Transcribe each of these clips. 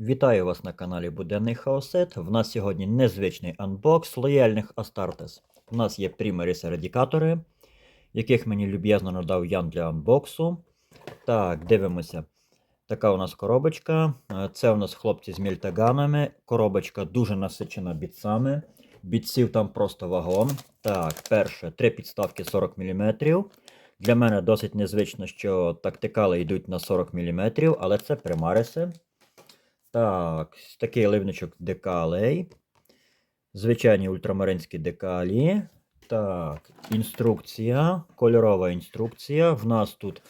Вітаю вас на каналі Буденний Хаосет. В нас сьогодні незвичний анбокс лояльних Астартес. У нас є Primaris радікатори, яких мені люб'язно надав Ян для анбоксу. Так, дивимося. Така у нас коробочка. Е, Це у нас хлопці з мільтаганами. Коробочка дуже насичена бітцями. Бітців там просто вагон. Так, перше, три підставки 40 мм. Для мене досить незвично, що тактикали йдуть на 40 мм, але це примариси. Так, такий ливничок декалей. Звичайні ультрамаринські декалі. Так, інструкція, кольорова інструкція. В нас тут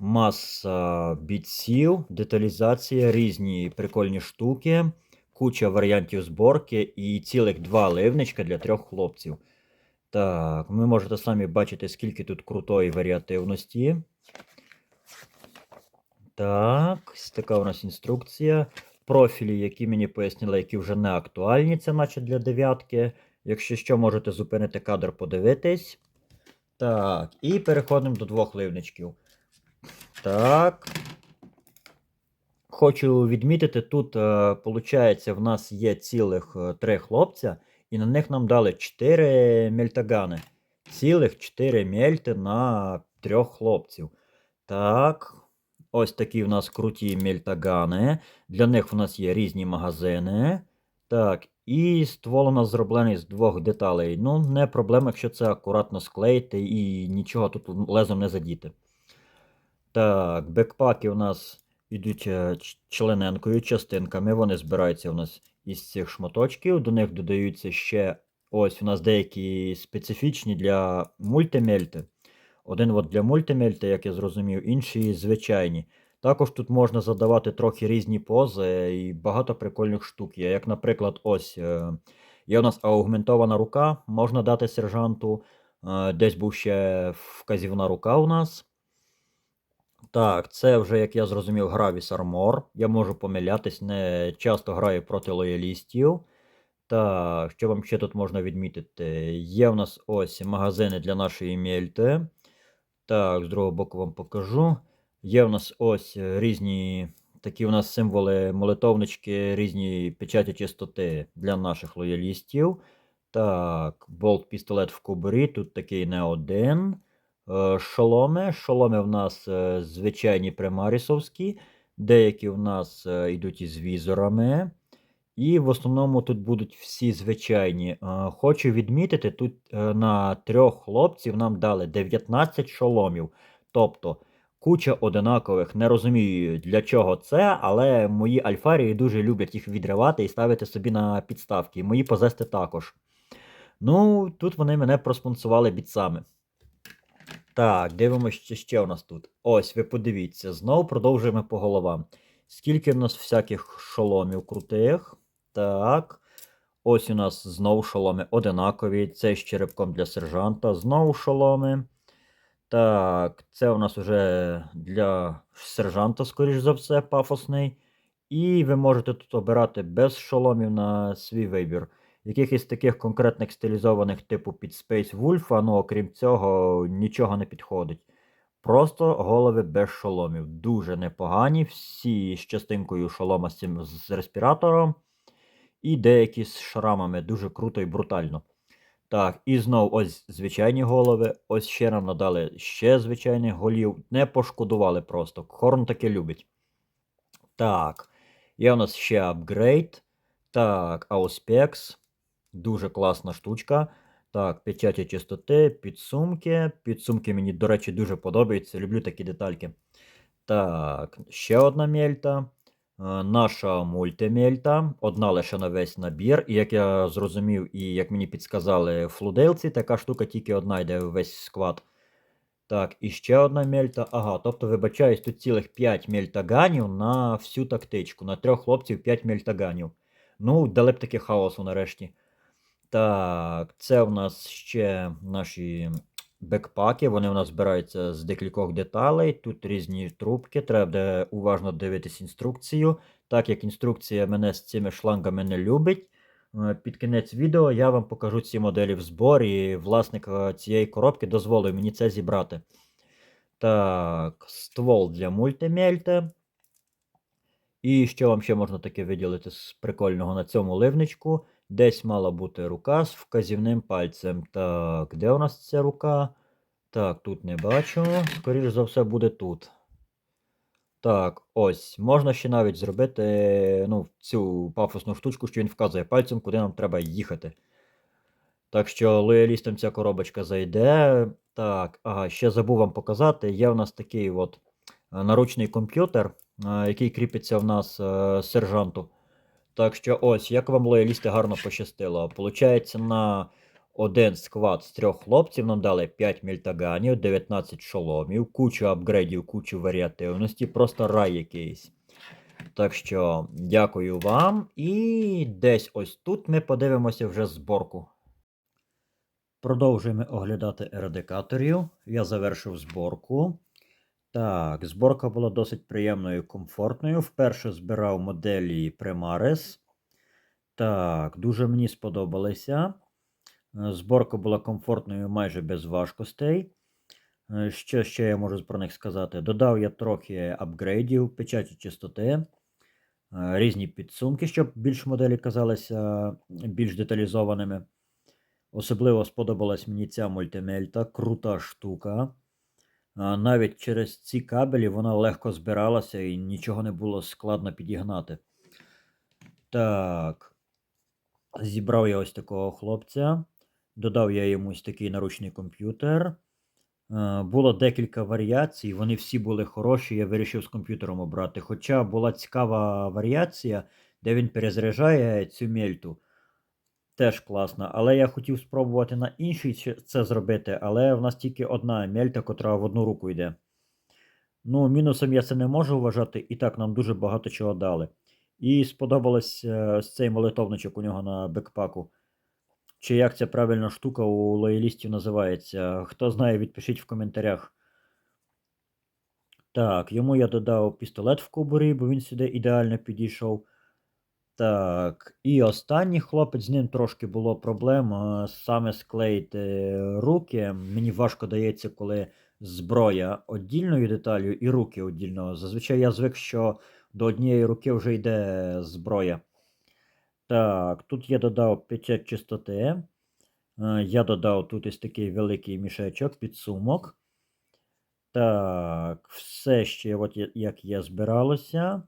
маса бітців, деталізація, різні прикольні штуки, куча варіантів зборки і цілих два ливничка для трьох хлопців. Так, ви можете самі бачити, скільки тут крутої варіативності. Так, така у нас інструкція. Профілі, які мені пояснили, які вже не актуальні, це наче для дев'ятки. Якщо що, можете зупинити кадр, подивитись. Так, і переходимо до двох ливничків. Так. Хочу відмітити, тут, виходить, в нас є цілих е, три хлопця, і на них нам дали 4 мельтагани. Цілих 4 мельти на трьох хлопців. Так. Ось такі в нас круті мельтагани. Для них в нас є різні магазини. Так, і ствол у нас зроблений з двох деталей. Ну, не проблема, якщо це акуратно склеїти і нічого тут лезом не задіти. Так, бекпаки у нас йдуть е, члененкою, частинками. Вони збираються у нас із цих шматочків. До них додаються ще ось у нас деякі специфічні для мультимельти. Один от для мультимельти, як я зрозумів, інші звичайні. Також тут можна задавати трохи різні пози і багато прикольних штук є. Як, наприклад, ось е, є у нас аугментована рука, можна дати сержанту. Е, Десь був ще вказівна рука у нас. Так, це вже, як я зрозумів, Gravis Armor. Я можу помилятись, не часто граю проти лоялістів. Так, що вам ще тут можна відмітити? Є у нас ось магазини для нашої мельти. Так, з другого боку вам покажу. Є у нас ось е, різні такі у нас символи молитовнички, різні печаті чистоти для наших лоялістів. Так, болт пістолет в кубурі, тут такий не один. Е, Шоломи. Шоломи в нас е, звичайні примарісовські, деякі в нас йдуть із візорами. І в основному тут будуть всі звичайні. Е, Хочу відмітити, тут е, на трьох хлопців нам дали 19 шоломів. Тобто куча одинакових. Не розумію, для чого це, але мої альфарії дуже люблять їх відривати і ставити собі на підставки. Мої позести також. Ну, тут вони мене проспонсували бітсами. Так, дивимося, що ще у нас тут. Ось, ви подивіться, знову продовжуємо по головам. Скільки в нас всяких шоломів крутих. Так. Ось у нас знову шоломи одинакові. Цей з черепком для сержанта. Знову шоломи. Так, це у нас вже для сержанта, скоріш за все, пафосний. І ви можете тут обирати без шоломів на свій вибір. Якихось таких конкретних стилізованих типу під Space Wolf, ну окрім цього, нічого не підходить. Просто голови без шоломів. Дуже непогані. Всі з частинкою шолома з респіратором. І деякі з шрамами. Дуже круто і брутально. Так, і знов ось звичайні голови. Ось ще нам надали ще звичайних голів. Не пошкодували просто. Хорн таки любить. Так. Є у нас ще апгрейд. Так, Auspex. Дуже класна штучка. Так, печаті чистоти, підсумки. Підсумки мені, до речі, дуже подобаються. Люблю такі детальки. Так, ще одна мельта. Е, Наша мультимельта. Одна лише на весь набір. І як я зрозумів, і як мені підсказали флудейлці, така штука тільки одна йде в весь склад. Так, і ще одна мельта. Ага, тобто, вибачаюсь, тут цілих 5 мельтаганів на всю тактичку. На трьох хлопців 5 мельтаганів. Ну, дали б таки хаосу нарешті. Так, це у нас ще наші бекпаки. Вони у нас збираються з декількох деталей. Тут різні трубки. Треба буде уважно дивитись інструкцію. Так як інструкція мене з цими шлангами не любить. е, Під кінець відео я вам покажу ці моделі в зборі. і Власник е, цієї коробки дозволив мені це зібрати. Так, ствол для мультимельти. І що вам ще можна таке виділити з прикольного на цьому ливничку? Десь мала бути рука з вказівним пальцем. Так, де у нас ця рука? Так, тут не бачу. Скоріше за все, буде тут. Так, ось. Можна ще навіть зробити ну, цю пафосну штучку, що він вказує пальцем, куди нам треба їхати. Так що лоялістам ця коробочка зайде. Так, ага, ще забув вам показати. Є в нас такий от е, наручний комп'ютер, е, який кріпиться в нас е, сержанту. Так що ось, як вам лоялісти гарно пощастило. Получається, на один сквад з трьох хлопців нам дали 5 мільтаганів, 19 шоломів, кучу апгрейдів, кучу варіативності, просто рай якийсь. Так що дякую вам. І десь ось тут ми подивимося вже зборку. Продовжуємо оглядати ерадикаторів. Я завершив зборку. Так, зборка була досить приємною і комфортною. Вперше збирав моделі Primaris. Так, дуже мені сподобалися. Е, Зборка була комфортною майже без важкостей. Е, Що ще я можу про них сказати? Додав я трохи апгрейдів, печаті чистоти, е, різні підсумки, щоб більш моделі казалися більш деталізованими. Особливо сподобалась мені ця мультимельта, крута штука. Навіть через ці кабелі вона легко збиралася і нічого не було складно підігнати. Так. Зібрав я ось такого хлопця. Додав я йому ось такий наручний комп'ютер. Е, Було декілька варіацій, вони всі були хороші, я вирішив з комп'ютером обрати. Хоча була цікава варіація, де він перезаряджає цю мельту. Теж класно. Але я хотів спробувати на іншій це зробити, але в нас тільки одна мельта, котра в одну руку йде. Ну, мінусом я це не можу вважати, і так нам дуже багато чого дали. І сподобалось е, цей молитовничок у нього на бекпаку. Чи як ця правильна штука у лоялістів називається? Хто знає, відпишіть в коментарях. Так, йому я додав пістолет в кобурі, бо він сюди ідеально підійшов. Так, і останній хлопець, з ним трошки було проблем. Саме склеїти руки. Мені важко дається, коли зброя одільною деталю і руки одільно. Зазвичай я звик, що до однієї руки вже йде зброя. Так, тут я додав печать чистоти. Я додав тут ось такий великий мішечок, підсумок. Так, все ще от як є збиралося.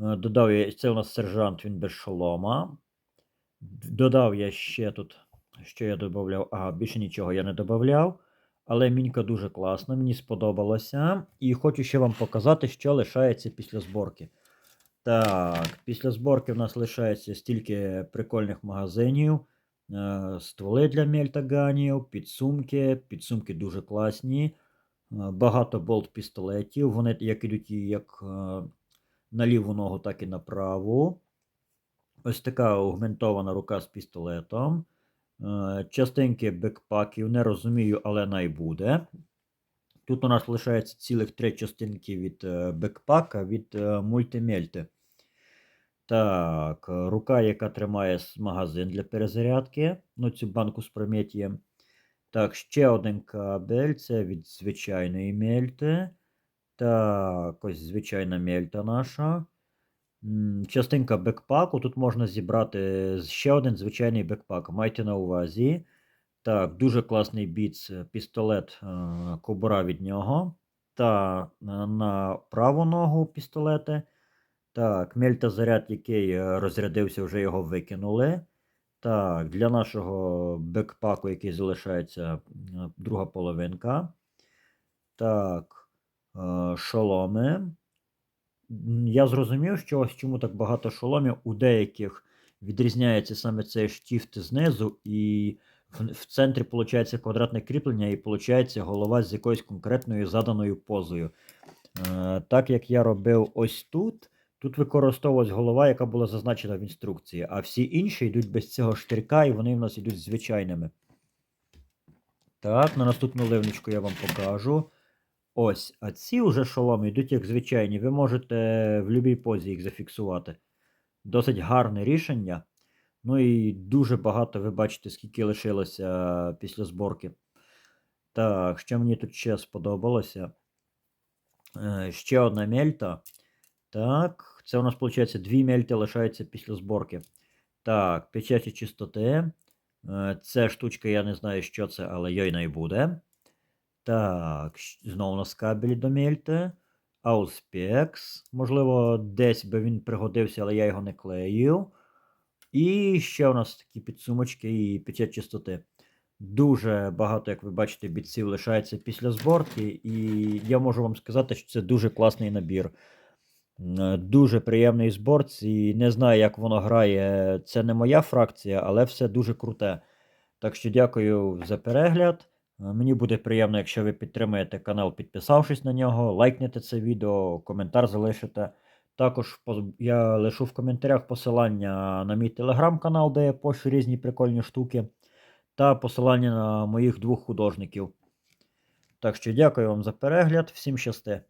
Е, Додав я, це у нас сержант, він без шолома. Додав я ще тут, що я додавав? Ага, більше нічого я не додавав. Але мінька дуже класна, мені сподобалося. І хочу ще вам показати, що лишається після зборки. Так, після зборки в нас лишається стільки прикольних магазинів. Е, Стволи для мельтаганів, підсумки. Підсумки дуже класні. Е, Багато болт-пістолетів. Вони як ідуть як на ліву ногу, так і на праву. Ось така аугментована рука з пістолетом. Е, Частинки бекпаків не розумію, але найбуде. Тут у нас лишається цілих три частинки від е, бекпака від е, мультимельти. Так, рука, яка тримає магазин для перезарядки. Ну, цю банку з прометієм. Так, ще один кабель. Це від звичайної мельти. Так, ось звичайна мельта наша. Частинка бекпаку. Тут можна зібрати ще один звичайний бекпак. Майте на увазі. Так, дуже класний біц, е, пістолет, е, кобура від нього. Та на, на праву ногу пістолети. Так, мельтазаряд, який е, розрядився, вже його викинули. Так, для нашого бекпаку, який залишається е, друга половинка. Так, е, шоломи. Я зрозумів, що ось чому так багато шоломів. У деяких відрізняється саме цей штіфт знизу, і в, в центрі виходить квадратне кріплення, і виходить голова з якоюсь конкретною заданою позою. Е, так як я робив ось тут, тут використовувалась голова, яка була зазначена в інструкції, а всі інші йдуть без цього штирка, і вони в нас йдуть звичайними. Так, на наступну ливничку я вам покажу. Ось, а ці вже шоломи йдуть як звичайні. Ви можете в будь-якій позі їх зафіксувати. Досить гарне рішення. Ну і дуже багато ви бачите, скільки лишилося після зборки. Так, що мені тут ще сподобалося? Е, Ще одна мельта. Так, Це у нас, виходить, дві мельти лишаються після зборки. Так, печаті чистоти. Е, Це штучка, я не знаю, що це, але йойна й буде. Так, знову у нас кабелі до мельти. Auspex. Можливо, десь би він пригодився, але я його не клеїв. І ще у нас такі підсумочки і печать чистоти. Дуже багато, як ви бачите, бітців лишається після зборки, і я можу вам сказати, що це дуже класний набір. Дуже приємний зборці. Не знаю, як воно грає. Це не моя фракція, але все дуже круте. Так що дякую за перегляд. Е, Мені буде приємно, якщо ви підтримаєте канал, підписавшись на нього, лайкнете це відео, коментар залишите. Також я лишу в коментарях посилання на мій телеграм-канал, де я пощу різні прикольні штуки, та посилання на моїх двох художників. Так що дякую вам за перегляд, всім щасти.